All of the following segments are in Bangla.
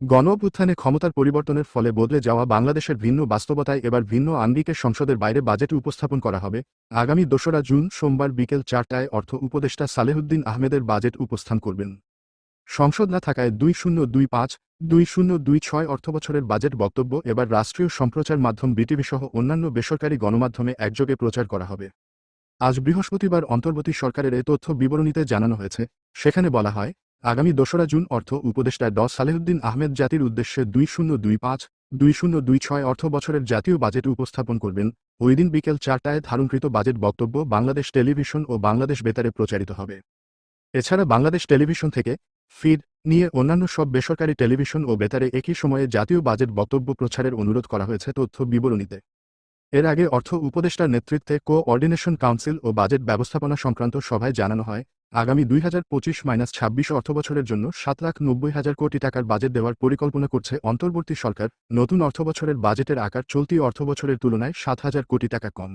গণ অভ্যুত্থানে ক্ষমতার পরিবর্তনের ফলে বদলে যাওয়া বাংলাদেশের ভিন্ন বাস্তবতায় এবার ভিন্ন আঙ্গিকে সংসদের বাইরে বাজেট উপস্থাপন করা হবে। আগামী দোসরা জুন সোমবার বিকেল চারটায় অর্থ উপদেষ্টা সালেহুদ্দিন আহমেদের বাজেট উপস্থান করবেন। সংসদ না থাকায় দুই শূন্য দুই পাঁচ, দুই শূন্য দুই ছয় অর্থবছরের বাজেট বক্তব্য এবার রাষ্ট্রীয় সম্প্রচার মাধ্যম বিটিভি সহ অন্যান্য বেসরকারি গণমাধ্যমে একযোগে প্রচার করা হবে। আজ বৃহস্পতিবার অন্তর্বর্তী সরকারের এ তথ্য বিবরণীতে জানানো হয়েছে। সেখানে বলা হয় আগামী দোসরা জুন অর্থ উপদেষ্টা ড সালেহুদ্দিন আহমেদ জাতির উদ্দেশ্যে দুই শূন্য দুই পাঁচ, দুই শূন্য দুই ছয় অর্থ বছরের জাতীয় বাজেট উপস্থাপন করবেন। ওইদিন বিকেল চারটায় ধারণকৃত বাজেট বক্তব্য বাংলাদেশ টেলিভিশন ও বাংলাদেশ বেতারে প্রচারিত হবে। এছাড়া বাংলাদেশ টেলিভিশন থেকে ফিড নিয়ে অন্যান্য সব বেসরকারি টেলিভিশন ও বেতারে একই সময়ে জাতীয় বাজেট বক্তব্য প্রচারের অনুরোধ করা হয়েছে তথ্য বিবরণীতে। এর আগে অর্থ উপদেষ্টার নেতৃত্বে কোঅর্ডিনেশন কাউন্সিল ও বাজেট ব্যবস্থাপনা সংক্রান্ত সভায় জানানো হয়, আগামী দুই হাজার পঁচিশ মাইনাস ছাব্বিশ অর্থবছরের জন্য সাত লাখ নব্বই হাজার কোটি টাকার বাজেট দেওয়ার পরিকল্পনা করছে অন্তর্বর্তী সরকার। নতুন অর্থবছরের বাজেটের আকার চলতি অর্থবছরের তুলনায় সাত হাজার কোটি টাকা কম।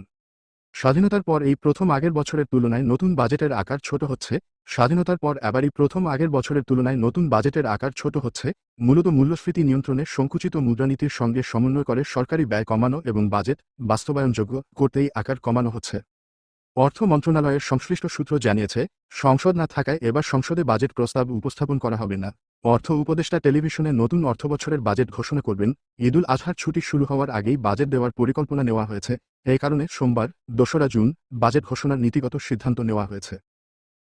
স্বাধীনতার পর এই প্রথম আগের বছরের তুলনায় নতুন বাজেটের আকার ছোট হচ্ছে স্বাধীনতার পর এবারই প্রথম আগের বছরের তুলনায় নতুন বাজেটের আকার ছোট হচ্ছে, মূলত মূল্যস্ফীতি নিয়ন্ত্রণে সংকুচিত মুদ্রানীতির সঙ্গে সমন্বয় করে সরকারি ব্যয় কমানো এবং বাজেট বাস্তবায়নযোগ্য করতেই আকার কমানো হচ্ছে। অর্থ মন্ত্রণালয়ের সংশ্লিষ্ট সূত্র জানিয়েছে, সংসদ না থাকায় এবার সংসদে বাজেট প্রস্তাব উপস্থাপন করা হবে না। অর্থ উপদেষ্টা টেলিভিশনে নতুন অর্থবছরের বাজেট ঘোষণা করবেন ঈদুল আজহার ছুটি শুরু হওয়ার আগেই বাজেট দেওয়ার পরিকল্পনা নেওয়া হয়েছে এই কারণে সোমবার, দোসরা জুন, বাজেট ঘোষণার নীতিগত সিদ্ধান্ত নেওয়া হয়েছে।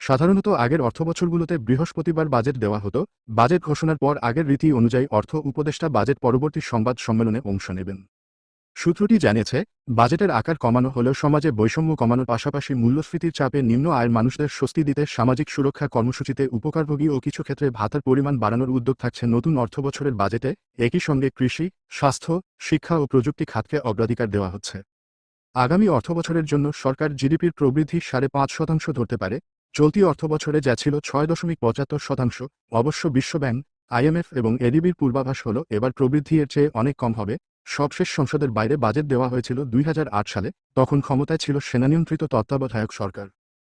সাধারণত আগের অর্থবছরগুলোতে বৃহস্পতিবার বাজেট দেওয়া হতো। বাজেট ঘোষণার পর আগের রীতি অনুযায়ী অর্থ উপদেষ্টা বাজেট পরবর্তী সংবাদ সম্মেলনে অংশ নেবেন। সূত্রটি জানিয়েছে, বাজেটের আকার কমানো হলেও সমাজে বৈষম্য কমানোর পাশাপাশি মূল্যস্ফীতির চাপে নিম্ন আয়ের মানুষদের স্বস্তি দিতে সামাজিক সুরক্ষা কর্মসূচিতে উপকারভোগী ও কিছু ক্ষেত্রে ভাতার পরিমাণ বাড়ানোর উদ্যোগ থাকছে নতুন অর্থবছরের বাজেটে। একই সঙ্গে কৃষি, স্বাস্থ্য, শিক্ষা ও প্রযুক্তি খাতকে অগ্রাধিকার দেওয়া হচ্ছে। আগামী অর্থবছরের জন্য সরকার জিডিপির প্রবৃদ্ধি সাড়ে পাঁচ শতাংশ ধরতে পারে। চলতি অর্থবছরে যা ছিল ছয় দশমিক পঁচাত্তর শতাংশ, অবশ্য বিশ্বব্যাংক আইএমএফ এবং এডিবির পূর্বাভাস হল এবার প্রবৃদ্ধি এর চেয়ে অনেক কম হবে। সবশেষ সংসদের বাইরে বাজেট দেওয়া হয়েছিল দুই হাজার আট সালে, তখন ক্ষমতায় ছিল সেনানিয়ন্ত্রিত তত্ত্বাবধায়ক সরকার।